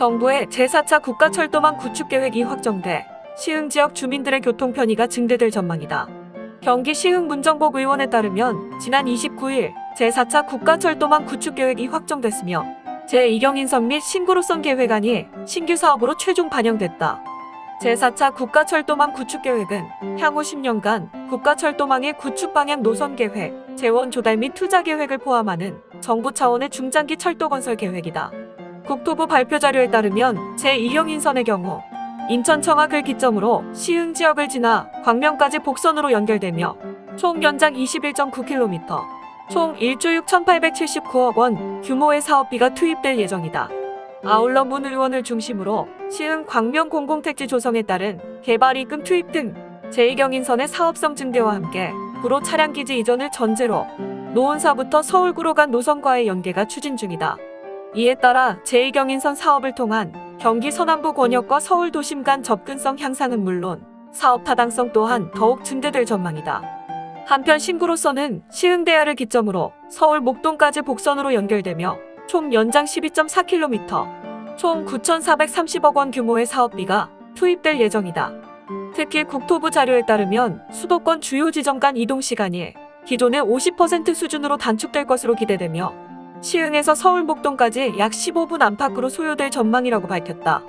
정부의 제4차 국가철도망 구축 계획이 확정돼 시흥 지역 주민들의 교통 편의가 증대될 전망이다. 경기 시흥 문정복 의원에 따르면 지난 29일 제4차 국가철도망 구축 계획이 확정됐으며 제2경 인선 및 신구로선 계획안이 신규 사업으로 최종 반영됐다. 제4차 국가철도망 구축 계획은 향후 10년간 국가철도망의 구축 방향 노선 계획, 재원 조달 및 투자 계획을 포함하는 정부 차원의 중장기 철도 건설 계획이다. 국토부 발표 자료에 따르면 제2경인선의 경우 인천 청학을 기점으로 시흥 지역을 지나 광명까지 복선으로 연결되며 총 연장 21.9km, 총 1조 6,879억 원 규모의 사업비가 투입될 예정이다. 아울러 문 의원을 중심으로 시흥 광명 공공택지 조성에 따른 개발 이금 투입 등 제2경 인선의 사업성 증대와 함께 구로 차량 기지 이전을 전제로 노원사부터 서울구로 간 노선과의 연계가 추진 중이다. 이에 따라 제2경인선 사업을 통한 경기 서남부 권역과 서울 도심 간 접근성 향상은 물론 사업 타당성 또한 더욱 증대될 전망이다. 한편 신구로선은 시흥대야를 기점으로 서울 목동까지 복선으로 연결되며 총 연장 12.4km, 총 9,430억 원 규모의 사업비가 투입될 예정이다. 특히 국토부 자료에 따르면 수도권 주요 지점 간 이동 시간이 기존의 50% 수준으로 단축될 것으로 기대되며 시흥에서 서울 목동까지 약 15분 안팎으로 소요될 전망이라고 밝혔다.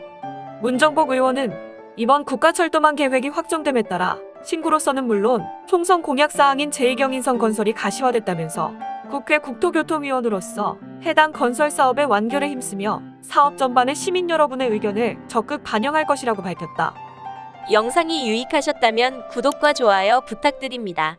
문정복 의원은 이번 국가철도망 계획이 확정됨에 따라 신구로서는 물론 총선 공약 사항인 제2경인선 건설이 가시화됐다면서 국회 국토교통위원으로서 해당 건설 사업의 완결에 힘쓰며 사업 전반에 시민 여러분의 의견을 적극 반영할 것이라고 밝혔다. 영상이 유익하셨다면 구독과 좋아요 부탁드립니다.